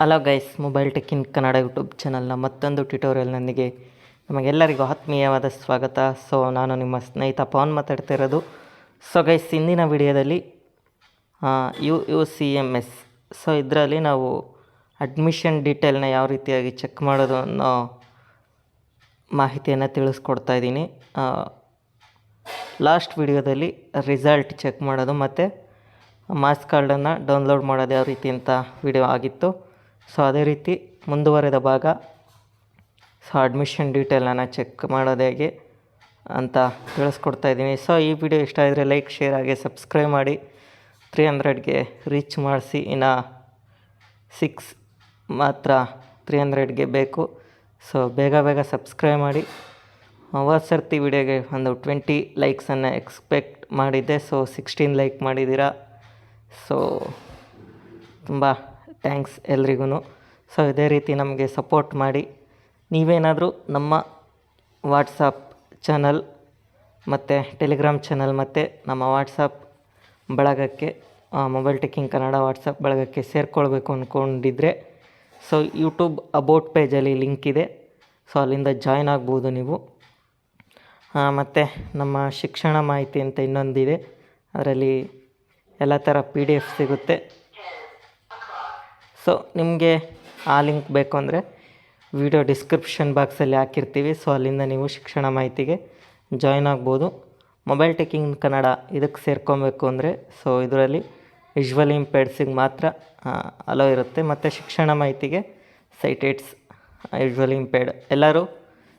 Hello guys mobile tech in Kannada YouTube ಚಾನಲ್ನ ಮತ್ತೊಂದು ಟ್ಯುಟೋರಿಯಲ್ನೊಂದಿಗೆ ನಮಗೆಲ್ಲರಿಗೂ ಆತ್ಮೀಯವಾದ ಸ್ವಾಗತ. ಸೊ ನಾನು ನಿಮ್ಮ ಸ್ನೇಹಿತ ಪವನ್ ಮಾತಾಡ್ತಾ ಇರೋದು ಸೊ ಗೈಸ್ ಇಂದಿನ ವಿಡಿಯೋದಲ್ಲಿ U U C M S so ಇದರಲ್ಲಿ ನಾವು ಅಡ್ಮಿಷನ್ ಡೀಟೇಲ್ನ ಯಾವ ರೀತಿಯಾಗಿ ಚೆಕ್ ಮಾಡೋದು ಅನ್ನೋ ಮಾಹಿತಿಯನ್ನು ತಿಳಿಸ್ಕೊಡ್ತಾ ಇದ್ದೀನಿ. ಲಾಸ್ಟ್ ವಿಡಿಯೋದಲ್ಲಿ ರಿಸಲ್ಟ್ ಚೆಕ್ ಮಾಡೋದು ಮತ್ತು ಮಾಸ್ ಕಾರ್ಡನ್ನು ಡೌನ್ಲೋಡ್ ಮಾಡೋದು ಯಾವ ರೀತಿ ಅಂತ ವಿಡಿಯೋ ಆಗಿತ್ತು. ಸೊ ಅದೇ ರೀತಿ ಮುಂದುವರೆದ ಭಾಗ. ಸೊ ಅಡ್ಮಿಷನ್ ಡೀಟೇಲನ್ನು ಚೆಕ್ ಮಾಡೋದು ಹೇಗೆ ಅಂತ ತಿಳಿಸ್ಕೊಡ್ತಾ ಇದ್ದೀನಿ. ಸೊ ಈ ವಿಡಿಯೋ ಇಷ್ಟ ಆದರೆ ಲೈಕ್ ಶೇರ್ ಹಾಗೆ ಸಬ್ಸ್ಕ್ರೈಬ್ ಮಾಡಿ. ತ್ರೀ ಹಂಡ್ರೆಡ್ಗೆ ರೀಚ್ ಮಾಡಿಸಿ. ಇನ್ನು ಸಿಕ್ಸ್ ಮಾತ್ರ ತ್ರೀ ಹಂಡ್ರೆಡ್ಗೆ ಬೇಕು. ಸೊ ಬೇಗ ಬೇಗ ಸಬ್ಸ್ಕ್ರೈಬ್ ಮಾಡಿ. ಹೋದ ಸರ್ತಿ ವಿಡಿಯೋಗೆ ಒಂದು ಟ್ವೆಂಟಿ ಲೈಕ್ಸನ್ನು ಎಕ್ಸ್ಪೆಕ್ಟ್ ಮಾಡಿದ್ದೆ. ಸೊ ಸಿಕ್ಸ್ಟೀನ್ ಲೈಕ್ ಮಾಡಿದ್ದೀರಾ? ಸೊ ತುಂಬ ಥ್ಯಾಂಕ್ಸ್ ಎಲ್ರಿಗೂ ಸೊ ಇದೇ ರೀತಿ ನಮಗೆ ಸಪೋರ್ಟ್ ಮಾಡಿ. ನೀವೇನಾದರೂ ನಮ್ಮ ವಾಟ್ಸಪ್ ಚಾನಲ್ ಮತ್ತು ಟೆಲಿಗ್ರಾಮ್ ಚಾನಲ್ ಮತ್ತು ನಮ್ಮ ವಾಟ್ಸಪ್ ಬಳಗಕ್ಕೆ ಮೊಬೈಲ್ ಟೆಕ್ಕಿಂಗ್ ಕನ್ನಡ ವಾಟ್ಸಪ್ ಬಳಗಕ್ಕೆ ಸೇರಿಕೊಳ್ಬೇಕು ಅಂದ್ಕೊಂಡಿದ್ರೆ ಸೊ ಯೂಟ್ಯೂಬ್ ಅಬೌಟ್ ಪೇಜಲ್ಲಿ ಲಿಂಕ್ ಇದೆ. ಸೊ ಅಲ್ಲಿಂದ ಜಾಯ್ನ್ ಆಗ್ಬೋದು ನೀವು. ಮತ್ತು ನಮ್ಮ ಶಿಕ್ಷಣ ಮಾಹಿತಿ ಅಂತ ಇನ್ನೊಂದಿದೆ. ಅದರಲ್ಲಿ ಎಲ್ಲ ಥರ ಪಿ ಡಿ ಎಫ್ ಸಿಗುತ್ತೆ. ಸೊ ನಿಮಗೆ ಆ ಲಿಂಕ್ ಬೇಕು ಅಂದರೆ ವಿಡಿಯೋ ಡಿಸ್ಕ್ರಿಪ್ಷನ್ ಬಾಕ್ಸಲ್ಲಿ ಹಾಕಿರ್ತೀವಿ. ಸೊ ಅಲ್ಲಿಂದ ನೀವು ಶಿಕ್ಷಣ ಮಾಹಿತಿಗೆ ಜಾಯ್ನ್ ಆಗ್ಬೋದು. ಮೊಬೈಲ್ ಟೆಕ್ಕಿಂಗ್ ಕನ್ನಡ ಇದಕ್ಕೆ ಸೇರ್ಕೊಬೇಕು ಅಂದರೆ ಸೊ ಇದರಲ್ಲಿ ವಿಜುವಲ್ ಇಂಪೇರ್ಡ್ಸಿಗೆ ಮಾತ್ರ ಅಲೋ ಇರುತ್ತೆ. ಮತ್ತು ಶಿಕ್ಷಣ ಮಾಹಿತಿಗೆ ಸೈಟೇಟ್ಸ್ ಯೂಶ್ವಲಿ ಇಂಪೇರ್ಡ್ ಎಲ್ಲರೂ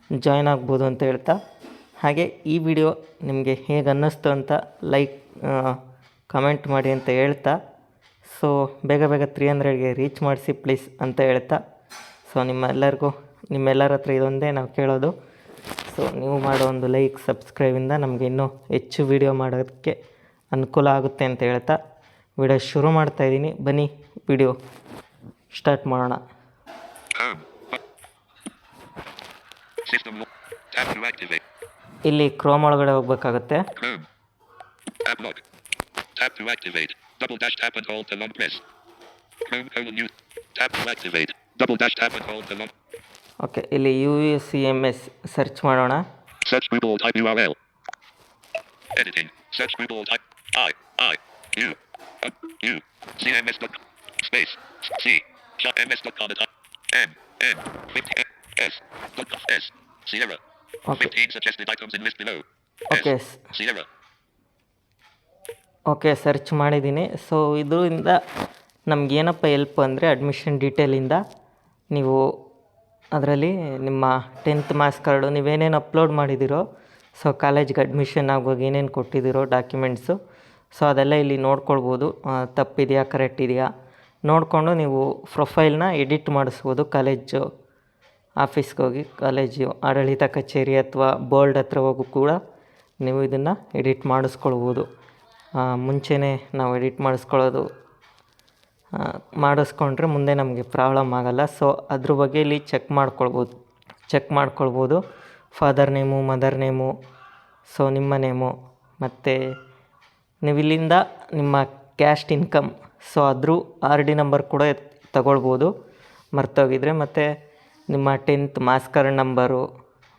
ಜಾಯ್ನ್ ಆಗ್ಬೋದು ಅಂತ ಹೇಳ್ತಾ. ಹಾಗೆ ಈ ವಿಡಿಯೋ ನಿಮಗೆ ಹೇಗೆ ಅನ್ನಿಸ್ತು ಅಂತ ಲೈಕ್ ಕಮೆಂಟ್ ಮಾಡಿ ಅಂತ ಹೇಳ್ತಾ, ಸೊ ಬೇಗ ಬೇಗ ತ್ರೀ ಹಂಡ್ರೆಡ್ಗೆ ರೀಚ್ ಮಾಡಿಸಿ ಪ್ಲೀಸ್ ಅಂತ ಹೇಳ್ತಾ. ಸೊ ನಿಮ್ಮೆಲ್ಲರಿಗೂ, ನಿಮ್ಮೆಲ್ಲರ ಹತ್ರ ಇದೊಂದೇ ನಾವು ಕೇಳೋದು. ಸೊ ನೀವು ಮಾಡೋ ಒಂದು ಲೈಕ್ ಸಬ್ಸ್ಕ್ರೈಬಿಂದ ನಮಗೆ ಇನ್ನೂ ಹೆಚ್ಚು ವಿಡಿಯೋ ಮಾಡೋದಕ್ಕೆ ಅನುಕೂಲ ಆಗುತ್ತೆ ಅಂತ ಹೇಳ್ತಾ. ವಿಡಿಯೋ ಶುರು ಮಾಡ್ತಾ ಇದ್ದೀನಿ. ಬನ್ನಿ ವಿಡಿಯೋ ಸ್ಟಾರ್ಟ್ ಮಾಡೋಣ. ಇಲ್ಲಿ ಕ್ರೋಮ್ ಒಳಗಡೆ ಹೋಗ್ಬೇಕಾಗುತ್ತೆ. Chrome. Tab lock. Tab to activate. Double dash tap and hold to long press. Chrome colon new. Tab to activate. Double dash tap and hold to long. Okay ಇಲ್ಲಿ U S C M S search ಮಾಡೋಣ Search Google type URL. Editing. Search Google type I I U uh, U CMS dot space C shot MS dot com dot M N 50 S dot S Sierra. Okay. 15 suggested items in list below. Okay. S, Sierra. Okay search ಮಾಡಿದ್ದೀನಿ. So ಇದರಿಂದ ನಮಗೇನಪ್ಪ help ಅಂದರೆ admission ಡೀಟೇಲಿಂದ ನೀವು ಅದರಲ್ಲಿ ನಿಮ್ಮ tenth marks card ನೀವೇನೇನು upload ಮಾಡಿದ್ದೀರೋ so ಕಾಲೇಜ್ಗೆ ಅಡ್ಮಿಷನ್ ಆಗುವಾಗ ಏನೇನು ಕೊಟ್ಟಿದ್ದೀರೋ ಡಾಕ್ಯುಮೆಂಟ್ಸು ಸೊ ಅದೆಲ್ಲ ಇಲ್ಲಿ ನೋಡ್ಕೊಳ್ಬೋದು. ತಪ್ಪಿದೆಯಾ ಕರೆಕ್ಟ್ ಇದೆಯಾ? ನೋಡಿಕೊಂಡು ನೀವು ಪ್ರೊಫೈಲ್ನ ಎಡಿಟ್ ಮಾಡಿಸ್ಬೋದು ಕಾಲೇಜು ಆಫೀಸ್ಗೆ ಹೋಗಿ. ಕಾಲೇಜು ಆಡಳಿತ ಕಚೇರಿ ಅಥವಾ ಬೋರ್ಡ್ ಹತ್ರ ಹೋಗು ಕೂಡ ನೀವು ಇದನ್ನು ಎಡಿಟ್ ಮಾಡಿಸ್ಕೊಳ್ಬೋದು. ಆ, ಮುಂಚೆನೇ ನಾವು ಎಡಿಟ್ ಮಾಡಿಸ್ಕೊಳ್ಳೋದು ಮಾಡಿಸ್ಕೊಂಡ್ರೆ ಮುಂದೆ ನಮಗೆ ಪ್ರಾಬ್ಲಮ್ ಆಗಲ್ಲ. ಸೊ ಅದ್ರ ಬಗ್ಗೆ ಇಲ್ಲಿ ಚೆಕ್ ಮಾಡ್ಕೊಳ್ಬೋದು. ಚೆಕ್ ಮಾಡ್ಕೊಳ್ಬೋದು. Father name mother name so ನಿಮ್ಮ ನೇಮು ಮತ್ತು ನೀವು ಇಲ್ಲಿಂದ ನಿಮ್ಮ ಕ್ಯಾಸ್ಟ್ ಇನ್ಕಮ್ ಸೊ ಅದ್ರ ಆರ್ ಡಿ ನಂಬರ್ ಕೂಡ ತಗೊಳ್ಬೋದು. ಮರ್ತೋಗಿದ್ರೆ ಮತ್ತು ನಿಮ್ಮ ಟೆಂತ್ ಮಾಸ್ಕರ್ ಕಾರ್ಡ್ ನಂಬರು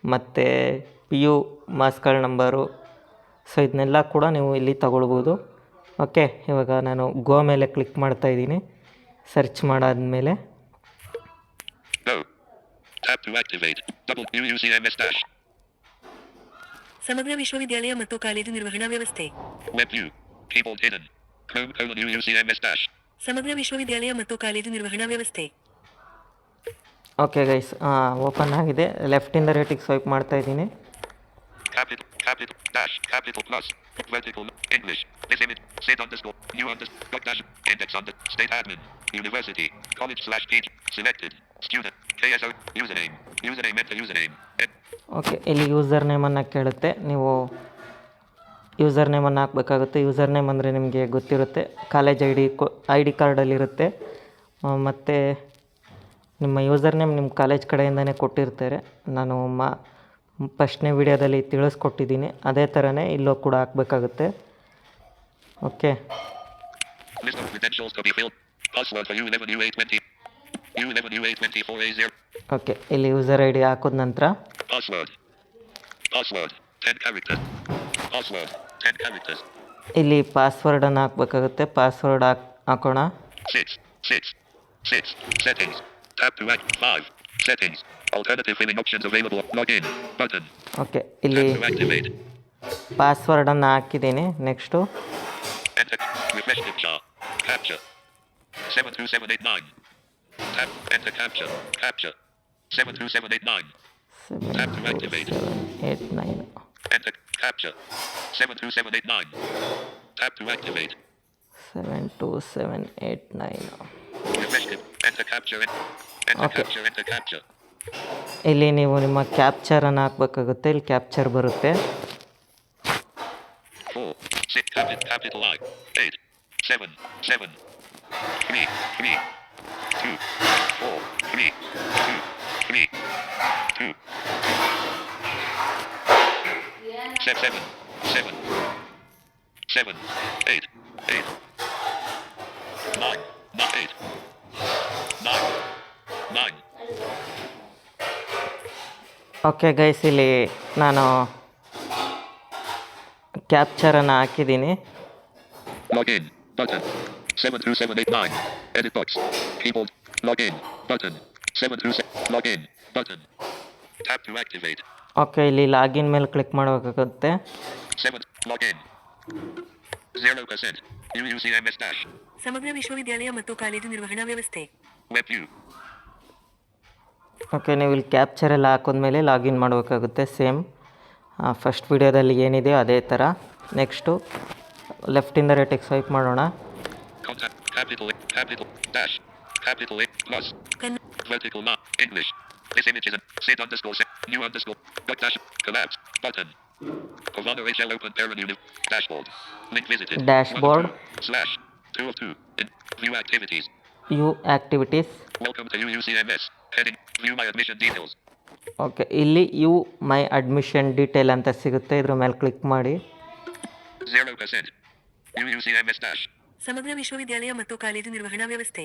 ಮತ್ತು P U marks number so ಇದನ್ನೆಲ್ಲ ಕೂಡ ನೀವು ಇಲ್ಲಿ ತಗೊಳ್ಬೋದು. ಓಕೆ ಇವಾಗ ನಾನು ಗೋ ಮೇಲೆ ಕ್ಲಿಕ್ ಮಾಡ್ತಾ ಇದ್ದೀನಿ. ಸರ್ಚ್ ಮಾಡಾದ್ಮೇಲೆ. ಸಮಗ್ರ ವಿಶ್ವವಿದ್ಯಾಲಯ ಮತ್ತು ಕಾಲೇಜು ನಿರ್ವಹಣಾ ವ್ಯವಸ್ಥೆ. ಸಮಗ್ರ ವಿಶ್ವವಿದ್ಯಾಲಯ ಮತ್ತು ಕಾಲೇಜು ನಿರ್ವಹಣಾ ವ್ಯವಸ್ಥೆ. ಓಕೆ ಗೈಸ್ ಓಪನ್ ಆಗಿದೆ. ಲೆಫ್ಟಿಂದ ರೈಟಿಗೆ ಸ್ವೈಪ್ ಮಾಡ್ತಾ ಇದ್ದೀನಿ. Capital. Dash. Capital plus. Vertical. English. This image. Sit underscore. New underscore. Dash. Index under. State admin. University. College slash page Selected. Student. KSO. Username. Username. Enter username. Okay ಇಲ್ಲಿ user ನೇಮನ್ನು ಕೇಳುತ್ತೆ ನೀವು user ನೇಮನ್ನು ಹಾಕಬೇಕಾಗುತ್ತೆ user name ಅಂದರೆ ನಿಮಗೆ ಗೊತ್ತಿರುತ್ತೆ college I D ಕೊ I D ಕಾರ್ಡಲ್ಲಿರುತ್ತೆ ಮತ್ತು ನಿಮ್ಮ ಯೂಸರ್ ನೇಮ್ ನಿಮ್ಮ ಕಾಲೇಜ್ ಕಡೆಯಿಂದನೇ ಕೊಟ್ಟಿರ್ತಾರೆ ನಾನು ಮಾ ಪ್ರಶ್ನೆ ವಿಡಿಯೋದಲ್ಲಿ ತಿಳಿಸ್ಕೊಟ್ಟಿದ್ದೀನಿ. ಅದೇ ಥರನೇ ಇಲ್ಲೋ ಕೂಡ ಹಾಕ್ಬೇಕಾಗುತ್ತೆ. ಓಕೆ. ಓಕೆ ಇಲ್ಲಿ ಯೂಸರ್ ಐ ಡಿ ಹಾಕಿದ ನಂತರ. ಇಲ್ಲಿ ಪಾಸ್ವರ್ಡನ್ನು ಹಾಕಬೇಕಾಗುತ್ತೆ. ಪಾಸ್ವರ್ಡ್ ಹಾಕಿ ಹಾಕೋಣ. Settings. Tap to act. 5. Settings. Alternative filling options available. Login. Button. Okay ಇಲ್ಲಿ Tap to activate. ಪಾಸ್ವರ್ಡನ್ನು ಹಾಕಿದ್ದೀನಿ next Enter. Refresh picture. Capture. 72789. Tap. Enter capture. Capture. 72789. Seven Tap to activate. Eight nine Enter capture. 72789. Tap to activate. Seven two seven eight nine Refresh it. Enter capture. en- Enter Okay. capture. Enter capture. ಇಲ್ಲಿ ನೀವು ನಿಮ್ಮ ಕ್ಯಾಪ್ಚರನ್ನು ಹಾಕ್ಬೇಕಾಗುತ್ತೆ ಇಲ್ಲಿ capture ಬರುತ್ತೆ 4. 6. Capital, capital I. 8. 7. 7. 3. 3. 2. 4. 3. 2. 3. 2. 7. 7. 7. 8. 8. 9. Not 8. Okay guys ಇಲ್ಲಿ ನಾನು ಕ್ಯಾಪ್ಚರನ್ನು ಹಾಕಿದ್ದೀನಿ. Login button seven through seven eight nine edit box keyboard login button seven through seven login button tap to activate okay ಇಲ್ಲಿ ಲಾಗಿನ್ ಮೇಲೆ ಕ್ಲಿಕ್ ಮಾಡಬೇಕಾಗುತ್ತೆ. Seven login zero percent U U C M S dash ಸಮಗ್ರ ವಿಶ್ವವಿದ್ಯಾಲಯ ಮತ್ತು ಕಾಲೇಜು ನಿರ್ವಹಣಾ ವ್ಯವಸ್ಥೆ. Web you okay ನೀವು ಇಲ್ಲಿ ಕ್ಯಾಪ್ಚರ್ ಎಲ್ಲ ಹಾಕಿದ್ಮೇಲೆ ಲಾಗಿನ್ ಮಾಡಬೇಕಾಗುತ್ತೆ ಸೇಮ್ ಫಸ್ಟ್ ವಿಡಿಯೋದಲ್ಲಿ ಏನಿದೆಯೋ ಅದೇ ಥರ ನೆಕ್ಸ್ಟು ಲೆಫ್ಟಿಂದ ರೈಟಿಗೆ ಸ್ವೈಪ್ ಮಾಡೋಣ Contact. Capital A. Capital dash. Capital A. Plus. ಕನ್ನ Vertical mark. English. This image is a sit underscore set. New underscore. Dot dash. Collapse. Button. Pavana HL open parent unit. Dashboard. Link visited. Dashboard. One of two. Slash. 2 of 2. In. View activities. View activities okay ಇಲ್ಲಿ you my admission detail ಅಂತ ಸಿಗುತ್ತೆ ಇದ್ರ ಮೇಲೆ click ಮಾಡಿ 0%. UUCMS dash. ಸಮಗ್ರ ವಿಶ್ವವಿದ್ಯಾಲಯ ಮತ್ತು ಕಾಲೇಜು ನಿರ್ವಹಣಾ ವ್ಯವಸ್ಥೆ.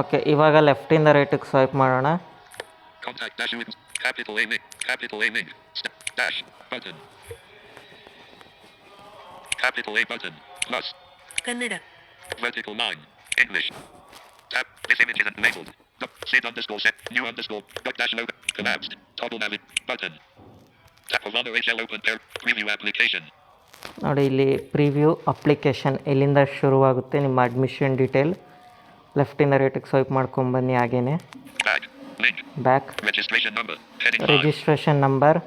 ಓಕೆ ಇವಾಗ ಲೆಫ್ಟಿಂದ ರೈಟಿಗೆ ಸ್ವೈಪ್ ಮಾಡೋಣ Contact dash with capital A link. Capital A link. Dash. Button. Capital A button. Plus. Kannada Vertical line. English. Tap. This image is enabled. Sit underscore set. New underscore. Dot dash logo. Collapsed. Toggle navig. Button. Tap of honor HL open pair. Preview application. ನೋಡಿ ಇಲ್ಲಿ preview application ಎಲ್ಲಿಂದ ಶುರುವಾಗುತ್ತೆ ನಿಮ್ಮ admission detail ಲೆಫ್ಟಿಂದ ರೈಟಿಗೆ swipe ಮಾಡ್ಕೊಂಬನ್ನಿ ಹಾಗೇನೆ Back. Link. Back Registration number. Heading 5. Registration number.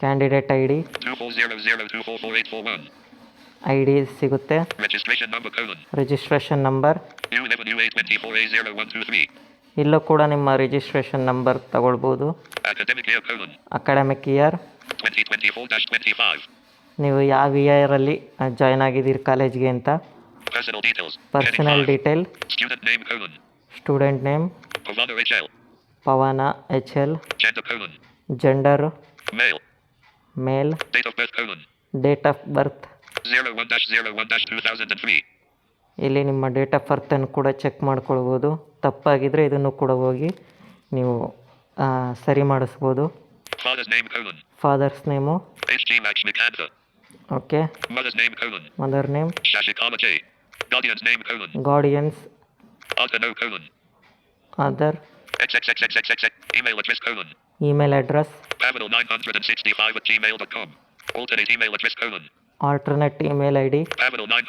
Candidate I D 2400244841. I D ಸಿಗುತ್ತೆ. ರಿಜಿಸ್ಟ್ರೇಷನ್ ನಂಬರ್ ಇಲ್ಲೂ ಕೂಡ ನಿಮ್ಮ ರಿಜಿಸ್ಟ್ರೇಷನ್ ನಂಬರ್ ತಗೊಳ್ಬೋದು ಅಕಾಡೆಮಿಕ್ ಇಯರ್ 2024-25. ನೀವು ಯಾವ ಇಯರಲ್ಲಿ ಜಾಯ್ನ್ ಆಗಿದ್ದೀರಿ ಕಾಲೇಜ್ಗೆ ಅಂತ. Personal detail 5. Student name colon. Student name Pavana H L. Gender. Male. Date of birth 01-01-2003. ಇಲ್ಲಿ ನಿಮ್ಮ ಡೇಟ್ ಆಫ್ ಬರ್ತನ್ನು ಕೂಡ ಚೆಕ್ ಮಾಡ್ಕೊಳ್ಬೋದು ತಪ್ಪಾಗಿದ್ದರೆ ಇದನ್ನು ಕೂಡ ಹೋಗಿ ನೀವು ಆ, ಸರಿ ಮಾಡಿಸ್ಬೋದು Father's name colon. Father's name HG Lakshmi Kanta. Okay Mother's name colon. Mother name Shashikala J. Guardian's name colon. Guardian's Arthur no colon. Other XXXXXX. Email address colon. Email address alternate email ID ಪ್ರೈಬರ್ ನಾಲ್ಕು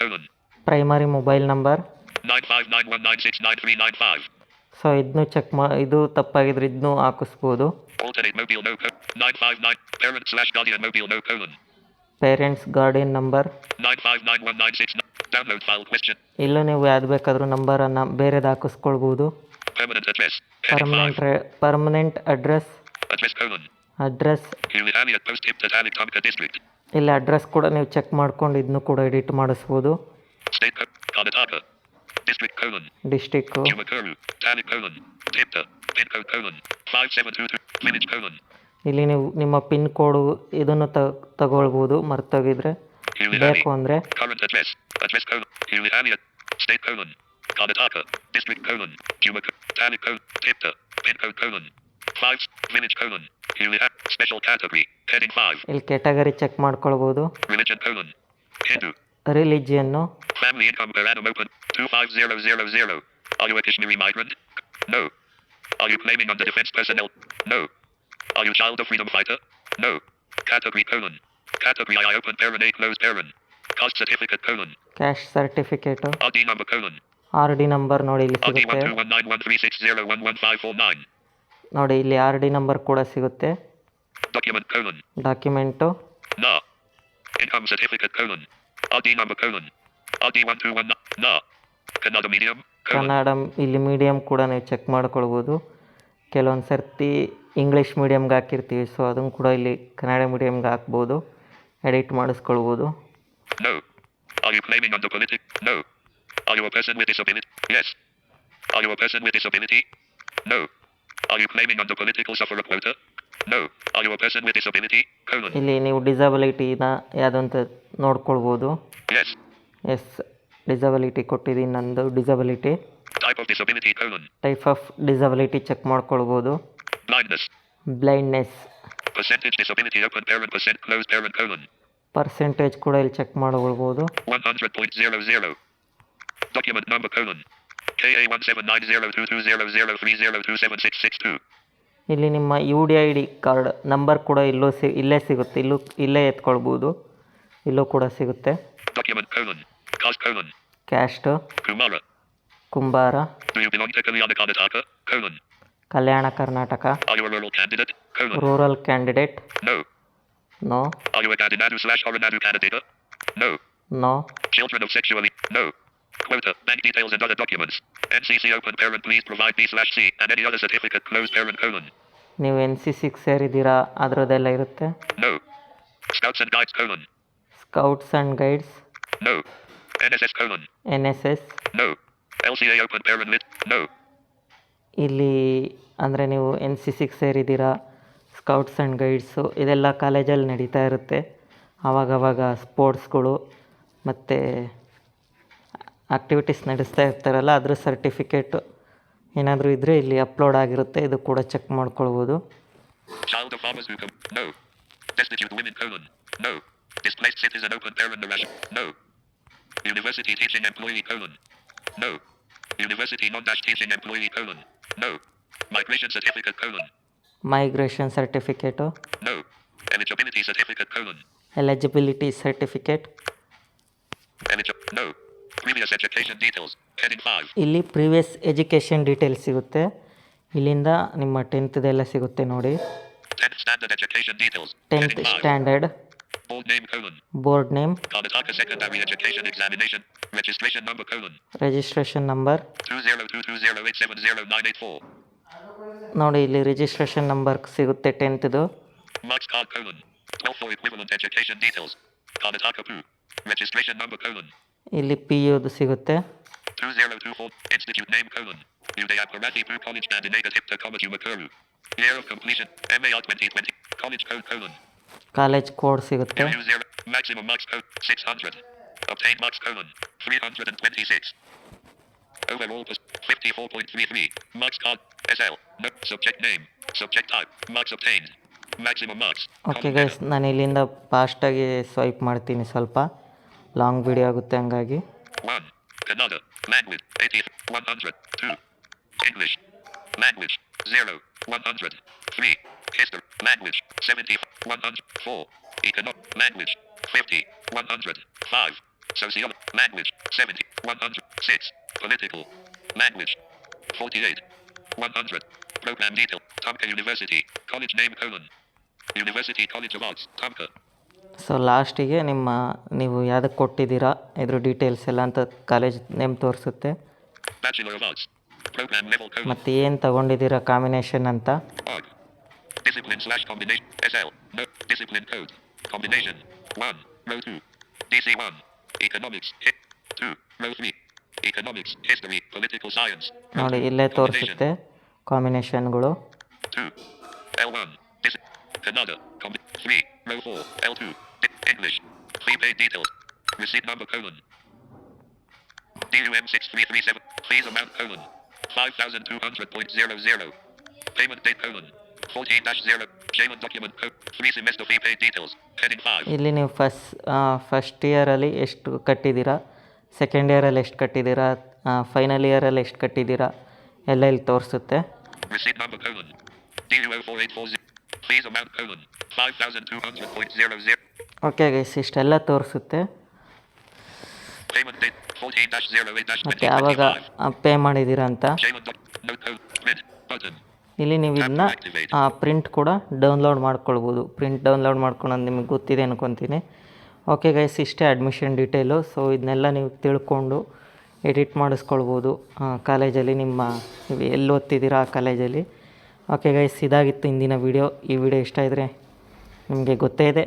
ಕಳ್ಕೊದು primary mobile number ನಾಲ್ಕು ಪಾಲ್ಕು ನಾಲ್ಕು so ಇದ್ನು check ಮಾ ಇದು ತಪ್ಪಾಗಿದ್ರೆ ಇದ್ನೂ ಹಾಕಿಸ್ಬೋದು. ಓದ್ತಾರೆ ನಾಲ್ಕು ಪಾಲ್ಕು ನಾಲ್ಕು ಹೋದ್ರೆ ಪೇರೆಂಟ್ಸ್ ಗಾರ್ಡಿನ್ ನಂಬರ್ ನಾಲ್ಕು ಪಾಲ್ಕು ಒಂದು ನಾಲ್ಕು ಇಲ್ಲ ನೀವು ಯಾವ್ದು ಬೇಕಾದರೂ ನಂಬರನ್ನು ಬೇರೆದು ಹಾಕಿಸ್ಕೊಳ್ಬೋದು. ಪ್ರೈಬರ್ ಪರ್ಮನೆಂಟ್ ಪರ್ಮನೆಂಟ್ ಅಡ್ರೆಸ್ ಕಳ್ಬೋದು ಅಡ್ರೆಸ್ ಇಲ್ಲ ಅಡ್ರೆಸ್ ಕೂಡ ನೀವು ಚೆಕ್ ಮಾಡ್ಕೊಂಡು ಇದನ್ನು ಕೂಡ ಎಡಿಟ್ ಮಾಡಿಸ್ಬೋದು. ಸ್ಟೈಕಲ್ ಡಿಸ್ಟ್ರಿಕ್ಟ್ ಇಲ್ಲಿ ನೀವು ನಿಮ್ಮ ಪಿನ್ ಕೋಡ್ ಇದನ್ನು ತಗ ತಗೊಳ್ಬೋದು ಮರ್ತಗಿದ್ರೆ. ಇಳಿವಿ ರಾಯಸ್ ಅಂದರೆ. ಕಾಲೇಜು ಕಳ್ದು ಡಿಸ್ಟ್ರಿಕ್ಟ್ ರಾಲಿ ಸೈಕಲ್ ಬನ್ನಿ ತಾಲೇತಾತ್ರಿ ಕಳ್ದು address. Address colon. Huliania. State colon. Karnataka. District colon. Juma. Tally colon. Tipta. Pin code colon. Five. Village colon. Hulia. Special category. Heading five. ಇಲ್ಲಿ ಕ್ಯಾಟಗರಿ ಚೆಕ್ ಮಾಡ್ಕೊಳ್ಬೋದು Religion colon. Hindu. ರಿಲಿಜಿಯನ್ನು Family income per annum open. 25000. Are you a Kashmiri migrant? No. Are you claiming under defense personnel? No. Are you child of freedom fighter? No. Category colon. Category I open parent A close parent. Cost certificate colon. Caste certificate RD number colon. R D number ನೋಡಿ ಇಲ್ಲಿ RD ಸಿಗುತ್ತೆ ನೋಡಿ ಇಲ್ಲಿ R D number ಕೂಡ ಸಿಗುತ್ತೆ. Document. Kannada ಇಲ್ಲಿ medium ಕೂಡ ನೀವು ಕನ್ನಡಂ ಇಲ್ಲಿ ಚೆಕ್ ಮಾಡ್ಕೊಳ್ಬೋದು. ಕೆಲವೊಂದು ಸರ್ತಿ ಇಂಗ್ಲಿಷ್ ಮೀಡಿಯಮ್ಗೆ ಹಾಕಿರ್ತೀವಿ ಸೊ ಅದನ್ನು ಕೂಡ ಇಲ್ಲಿ ಕನ್ನಡ ಮೀಡಿಯಮ್ಗೆ ಹಾಕ್ಬೋದು. ಎಡಿಟ್ ಮಾಡಿಸ್ಕೊಳ್ಬೋದು. ಡೌ Are you claiming the political sufferer quota? No. Are you a person with disability? Colon. ಇಲ್ಲಿ ನೀವು ಡಿಸಬಿಲಿಟಿನ ಯಾವುದಂತ ನೋಡ್ಕೊಳ್ಬೋದು Yes. ಎಸ್ ಡಿಸಬಿಲಿಟಿ ಕೊಟ್ಟಿದ್ದೀನಿ ನಂದು disability Type of disability? Colon. Type of disability check ಮಾಡ್ಕೊಳ್ಬೋದು Blindness. Blindness Percentage disability open parent percent closed parent colon. Percentage ಕೂಡ ಇಲ್ಲಿ check ಮಾಡ್ಕೊಳ್ಬೋದು 100.00. Document number colon. ಝೆಲ್ವ ಜೀವ ಟೀ ಜೀವ್ ಲಿ ಸೆವೆನ್ ಸಿಕ್ಸ್ ಟು ಇಲ್ಲಿ ನಿಮ್ಮ U D ID card number ಕೂಡ ಇಲ್ಲೂ ಸಿ ಇಲ್ಲೇ ಸಿಗುತ್ತೆ. ಇಲ್ಲೂ ಇಲ್ಲೇ ಎತ್ಕೊಳ್ಬೋದು. ಇಲ್ಲೂ ಕೂಡ ಸಿಗುತ್ತೆ. ಬಂದು ಕುಂಬಾರ ಕಾಸ್ಟ್ ಕಳ್ದೋದ್ ಕ್ಯಾಸ್ಟ್ ಕ್ಯೂಬಾಲ್ ಕುಂಬಾರದ copy ಕಳ್ಬೋದು Kalyana Karnataka rural candidate no no ಆಗಿ ದಾರ್ ಯು ಸ್ ಲಾಸ್ಟಿ ಡೌ ನೋಫ್ ಡೊ ಸೆಕ್ಚುವಲಿ ಡೌ Quota, bank details and other documents. NCC open parent please provide B slash C and any other certificate close parent colon. ನೀವು ಎನ್ ಸಿ ಸಿಗೆ ಸೇರಿದ್ದೀರಾ? ಅದರದೆಲ್ಲ ಇರುತ್ತೆ? No scouts and guides colon scouts and guides no N S S N S S no L C I open no ಇಲ್ಲಿ ಅಂದರೆ ನೀವು N C ಸಿಗೆ ಸೇರಿದ್ದೀರಾ? Scouts and guides ಇದೆಲ್ಲ ಕಾಲೇಜಲ್ಲಿ ನಡೀತಾ ಇರುತ್ತೆ. ಆವಾಗವಾಗ ಸ್ಪೋರ್ಟ್ಸ್ಗಳು ಮತ್ತು ಆ್ಯಕ್ಟಿವಿಟೀಸ್ ನಡೆಸ್ತಾ ಇರ್ತಾರಲ್ಲ ಅದರ ಸರ್ಟಿಫಿಕೇಟ್ ಏನಾದರೂ ಇದ್ದರೆ ಇಲ್ಲಿ ಅಪ್ಲೋಡ್ ಆಗಿರುತ್ತೆ. ಇದು ಕೂಡ ಚೆಕ್ ಮಾಡ್ಕೊಳ್ಬೋದು. Migration certificate eligibility certificate certificate Eligi- no. Previous education details. Heading 5. ಇಲ್ಲಿ ಪ್ರೀವಿಯಸ್ ಎಜುಕೇಷನ್ ಡೀಟೇಲ್ಸ್ ಸಿಗುತ್ತೆ ಇಲ್ಲಿಂದ ನಿಮ್ಮ ಟೆಂತ್ದೆಲ್ಲ ಸಿಗುತ್ತೆ ನೋಡಿ 10th standard education details. Tenth Heading 5. Standard. Board name. Registration number 20220870984. ನೋಡಿ ಇಲ್ಲಿ ರಿಜಿಸ್ಟ್ರೇಷನ್ ನಂಬರ್ ಸಿಗುತ್ತೆ ಟೆಂತ್ದು Marks card colon. 12 for equivalent education details. Karnataka Poo. Registration number colon. ಇಲ್ಲಿ ಪಿ ಯುದು ಸಿಗುತ್ತೆ 2024. Institute name colon. Udaya Parathi Poo College Bandinega Tipta Comatu Makuru. Year of completion. MAR 2020. College code colon. College code ಸಿಗುತ್ತೆ MU 0. Maximum marks code 600. Obtained marks colon 326. Overall 54.33. Marks card SL. No. Subject name. Subject type. Marks obtained. Maximum marks. Okay guys ನಾನು ಇಲ್ಲಿಂದ ಫಾಸ್ಟಾಗಿ swipe ಮಾಡ್ತೀನಿ ಸ್ವಲ್ಪ long video ಆಗುತ್ತೆ ಹಂಗಾಗಿ 1. Kannada. Language. 80. 100. 2. English. Language. 0. 100. 3. History. Language. 70. 100. 4. Economic. Language. 50. 100. 5. Sociology. Language. 70. 100. 6. Political. Language. 48. 100. Program detail. Tamka University. College name colon. University College of Arts. Tamka. so ಲಾಸ್ಟಿಗೆ ನಿಮ್ಮ ನೀವು ಯಾವ್ದಕ್ಕೆ ಕೊಟ್ಟಿದ್ದೀರಾ? ಇದ್ರ ಡೀಟೇಲ್ಸ್ ಎಲ್ಲ ಅಂತ ಕಾಲೇಜ್ ನೇಮ್ ತೋರಿಸುತ್ತೆ. ಮತ್ತೆ ಏನು ತಗೊಂಡಿದ್ದೀರಾ ಕಾಂಬಿನೇಷನ್ ಅಂತ? ನೋಡಿ ಇಲ್ಲೇ ತೋರಿಸುತ್ತೆ ಕಾಂಬಿನೇಷನ್ಗಳು ಟೂ ಎಲ್ ಒನ್ ಕನ್ನಡ ಕಾಂಬಿ three L four E- English. Prepaid details. Receipt number colon. DUM 6337. Fees amount colon. 5200.00. Payment date colon. 14 0. Payment document code. Three semester prepaid details. Heading 5. ಇಲ್ಲಿ ನೀವು ಫಸ್ಟ್ ಫಸ್ಟ್ ಇಯರಲ್ಲಿ ಎಷ್ಟು ಕಟ್ಟಿದ್ದೀರಾ second ಇಯರಲ್ಲಿ ಎಷ್ಟು ಕಟ್ಟಿದ್ದೀರಾ final ಇಯರಲ್ಲಿ ಎಷ್ಟು ಕಟ್ಟಿದ್ದೀರಾ ಎಲ್ಲ ಇಲ್ಲಿ ತೋರಿಸುತ್ತೆ Receipt number colon. DUO 4840. Fees amount colon. 5200.00. Okay guys ಇಷ್ಟೆಲ್ಲ ತೋರಿಸುತ್ತೆ. ಮತ್ತೆ date 14 08 ಮತ್ತು ಯಾವಾಗ ಪೇ ಮಾಡಿದ್ದೀರಾ ಅಂತ. ಇಲ್ಲಿ ನೀವು ಇದನ್ನ ಪ್ರಿಂಟ್ ಕೂಡ ಡೌನ್ಲೋಡ್ ಮಾಡ್ಕೊಳ್ಬೋದು. ಪ್ರಿಂಟ್ ಡೌನ್ಲೋಡ್ ಮಾಡ್ಕೊಳೋದು ನಿಮಗೆ ಗೊತ್ತಿದೆ ಅನ್ಕೊತೀನಿ. ಓಕೆ ಗೈಸ್ ಇಷ್ಟೇ ಅಡ್ಮಿಷನ್ ಡೀಟೇಲು ಸೊ ಇದನ್ನೆಲ್ಲ ನೀವು ತಿಳ್ಕೊಂಡು ಎಡಿಟ್ ಮಾಡಿಸ್ಕೊಳ್ಬೋದು. ಕಾಲೇಜಲ್ಲಿ ನಿಮ್ಮ ನೀವು ಎಲ್ಲಿ ಓದ್ತಿದ್ದೀರಾ ಆ ಕಾಲೇಜಲ್ಲಿ. ಓಕೆ ಗೈಸ್ ಇದಾಗಿತ್ತು ಇಂದಿನ ವಿಡಿಯೋ ಈ ವಿಡಿಯೋ ಇಷ್ಟ ಇದ್ದರೆ ನಿಮಗೆ ಗೊತ್ತೇ ಇದೆ.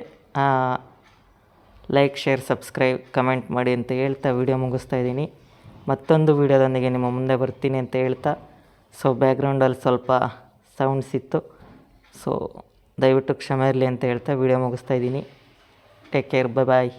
ಲೈಕ್ ಶೇರ್ ಸಬ್ಸ್ಕ್ರೈಬ್ ಕಮೆಂಟ್ ಮಾಡಿ ಅಂತ ಹೇಳ್ತಾ ವಿಡಿಯೋ ಮುಗಿಸ್ತಾ ಇದ್ದೀನಿ. ಮತ್ತೊಂದು ವಿಡಿಯೋದೊಂದಿಗೆ ನಿಮ್ಮ ಮುಂದೆ ಬರ್ತೀನಿ ಅಂತ ಹೇಳ್ತಾ. ಸೊ ಬ್ಯಾಕ್ಗ್ರೌಂಡಲ್ಲಿ ಸ್ವಲ್ಪ ಸೌಂಡ್ಸ್ ಇತ್ತು. ಸೊ ದಯವಿಟ್ಟು ಕ್ಷಮೆ ಇರಲಿ ಅಂತ ಹೇಳ್ತಾ ವಿಡಿಯೋ ಮುಗಿಸ್ತಾ ಇದ್ದೀನಿ. Take care bye bye